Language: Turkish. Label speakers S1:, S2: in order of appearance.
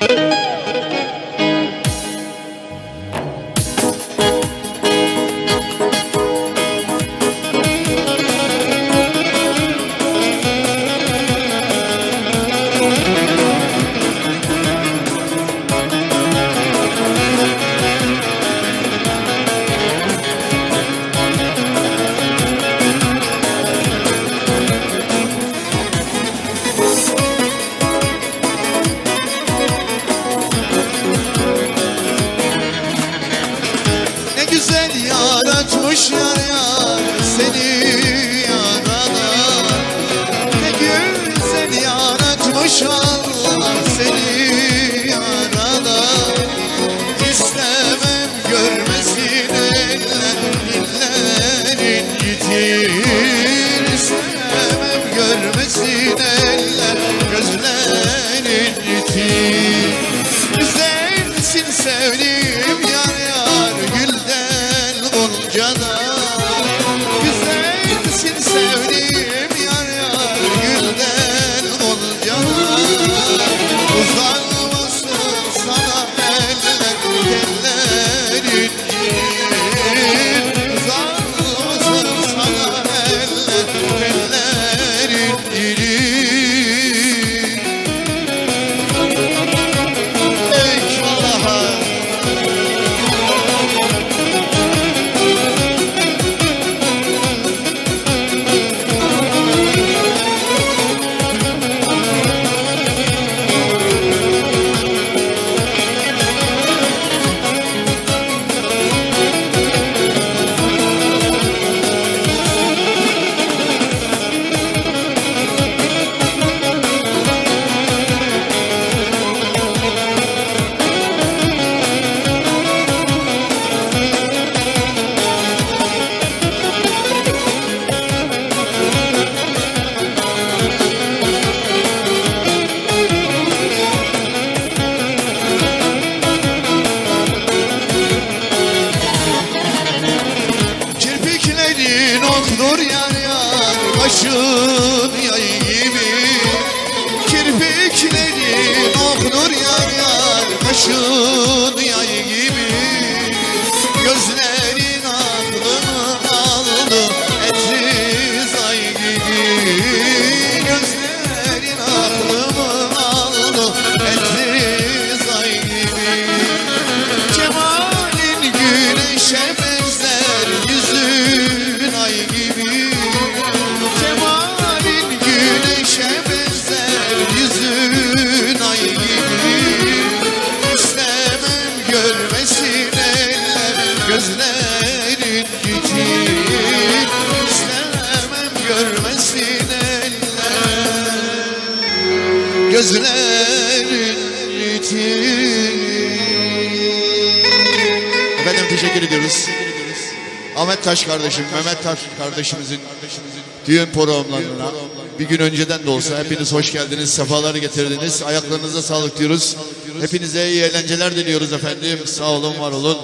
S1: Ne yaratmış yar yar seni yarana. Ne güzel yaratmış Allah seni yarana. İstemem görmesin eller dillerin yitir İstemem görmesin eller Kirpiklerin okdur yar yar Başın yay gibi Kirpiklerin okdur yar yar Başın yay gibi Gözlerin gözlerin Efendim teşekkür ediyoruz. Ahmet Taş kardeşim, Mehmet Taş kardeşimizin düğün programlarına bir gün önceden de olsa hepiniz hoş geldiniz, sefalar getirdiniz. Ayaklarınıza sağlık diyoruz. Hepinize iyi eğlenceler diliyoruz efendim. Sağ olun, var olun.